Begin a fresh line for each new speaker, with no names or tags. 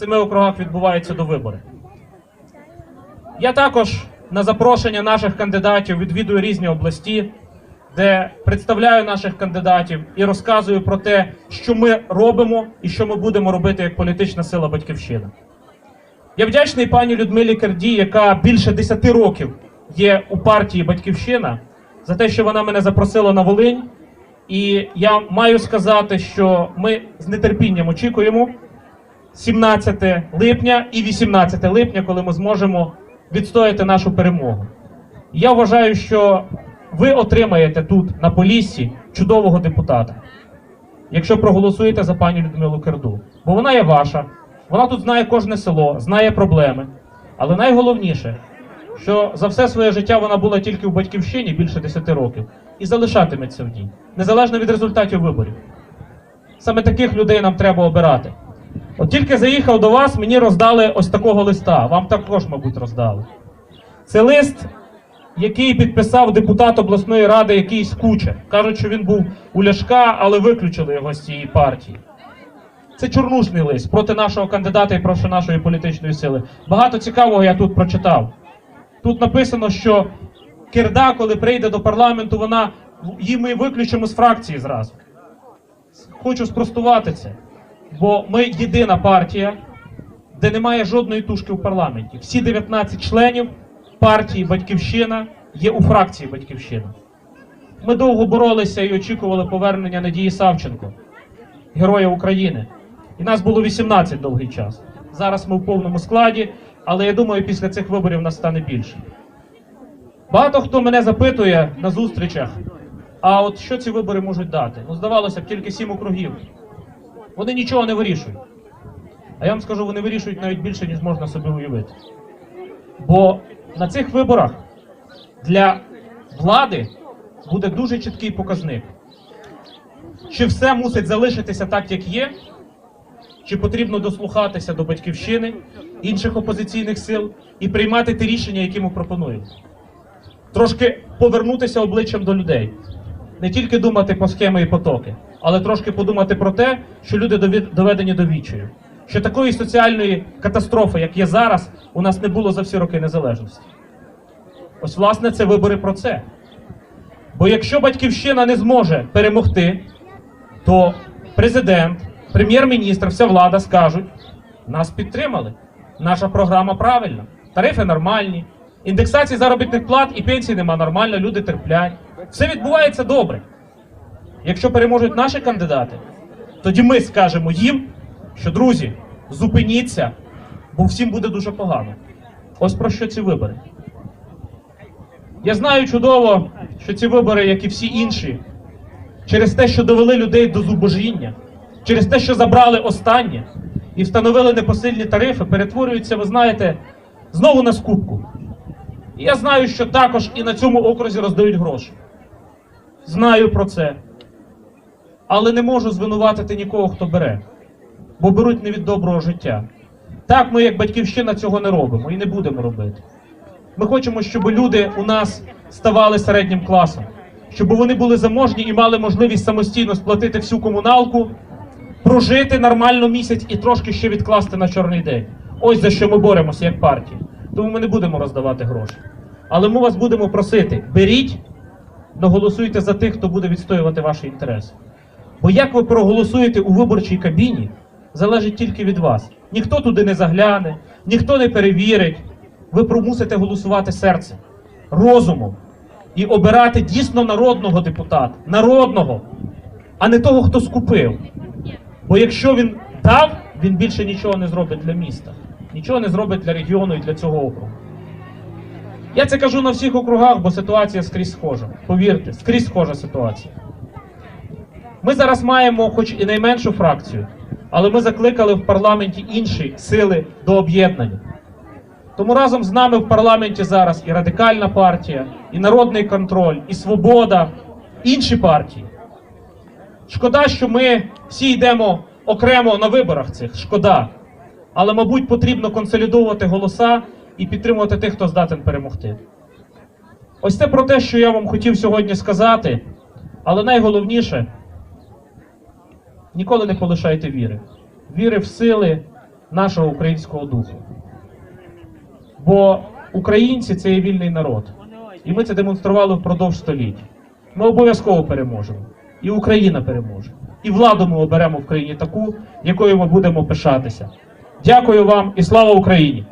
семи округах відбуваються до вибори. Я також на запрошення наших кандидатів відвідую різні області, де представляю наших кандидатів і розказую про те, що ми робимо і що ми будемо робити як політична сила Батьківщина. Я вдячний пані Людмилі Керді, яка більше 10 років є у партії Батьківщина, за те, що вона мене запросила на Волинь. І я маю сказати, що ми з нетерпінням очікуємо 17 липня і 18 липня, коли ми зможемо відстояти нашу перемогу. Я вважаю, що ви отримаєте тут на Поліссі чудового депутата, якщо проголосуєте за пані Людмилу Керду. Бо вона є ваша, вона тут знає кожне село, знає проблеми. Але найголовніше, що за все своє життя вона була тільки в батьківщині більше 10 років і залишатиметься в ній, незалежно від результатів виборів. Саме таких людей нам треба обирати. От тільки заїхав до вас, мені роздали ось такого листа. Вам також, мабуть, роздали. Це лист, який підписав депутат обласної ради якийсь кучер. Кажуть, що він був у Ляшка, але виключили його з цієї партії. Це чорнушний лист проти нашого кандидата і проти нашої політичної сили. Багато цікавого я тут прочитав. Тут написано, що Кирда, коли прийде до парламенту, вона її ми виключимо з фракції зразу. Хочу спростувати це. Бо ми єдина партія, де немає жодної тушки в парламенті. Всі 19 членів партії Батьківщина є у фракції Батьківщина. Ми довго боролися і очікували повернення Надії Савченко, Героя України. І нас було 18 довгий час. Зараз ми в повному складі, але я думаю, після цих виборів нас стане більше. Багато хто мене запитує на зустрічах, а от що ці вибори можуть дати? Ну, здавалося б, тільки сім округів. Вони нічого не вирішують. А я вам скажу, вони вирішують навіть більше, ніж можна собі уявити. Бо на цих виборах для влади буде дуже чіткий показник. Чи все мусить залишитися так, як є, чи потрібно дослухатися до батьківщини, інших опозиційних сил і приймати ті рішення, які ми пропонуємо. Трошки повернутися обличчям до людей не тільки думати про схеми і потоки, але трошки подумати про те, що люди доведені до відчаю. Що такої соціальної катастрофи, як є зараз, у нас не було за всі роки незалежності. Ось, власне, це вибори про це. Бо якщо батьківщина не зможе перемогти, то президент, прем'єр-міністр, вся влада скажуть: нас підтримали. Наша програма правильна, тарифи нормальні, індексації заробітних плат і пенсій нема нормально, люди терплять. Все відбувається добре. Якщо переможуть наші кандидати, тоді ми скажемо їм, що друзі, зупиніться, бо всім буде дуже погано. Ось про що ці вибори. Я знаю чудово, що ці вибори, як і всі інші, через те, що довели людей до зубожіння, через те, що забрали останнє і встановили непосильні тарифи, перетворюються, ви знаєте, знову на скупку. І я знаю, що також і на цьому окрузі роздають гроші. Знаю про це. Але не можу звинуватити нікого, хто бере, бо беруть не від доброго життя. Так, ми, як батьківщина, цього не робимо і не будемо робити. Ми хочемо, щоб люди у нас ставали середнім класом, щоб вони були заможні і мали можливість самостійно сплатити всю комуналку, прожити нормально місяць і трошки ще відкласти на чорний день. Ось за що ми боремося як партія. Тому ми не будемо роздавати гроші. Але ми вас будемо просити: беріть, но голосуйте за тих, хто буде відстоювати ваші інтереси. Бо як ви проголосуєте у виборчій кабіні, залежить тільки від вас. Ніхто туди не загляне, ніхто не перевірить. Ви примусите голосувати серцем, розумом і обирати дійсно народного депутата, народного, а не того, хто скупив. Бо якщо він дав, він більше нічого не зробить для міста, нічого не зробить для регіону і для цього округу. Я це кажу на всіх округах, бо ситуація скрізь схожа. Повірте, скрізь схожа ситуація. Ми зараз маємо, хоч і найменшу фракцію, але ми закликали в парламенті інші сили до об'єднання. Тому разом з нами в парламенті зараз і радикальна партія, і народний контроль, і свобода, інші партії. Шкода, що ми всі йдемо окремо на виборах цих. Шкода. Але, мабуть, потрібно консолідовувати голоса і підтримувати тих, хто здатен перемогти. Ось це про те, що я вам хотів сьогодні сказати. Але найголовніше ніколи не полишайте віри. Віри в сили, нашого українського духу. Бо українці це є вільний народ. І ми це демонстрували впродовж століть. Ми обов'язково переможемо. І Україна переможе. І владу ми оберемо в країні таку, якою ми будемо пишатися. Дякую вам і слава Україні!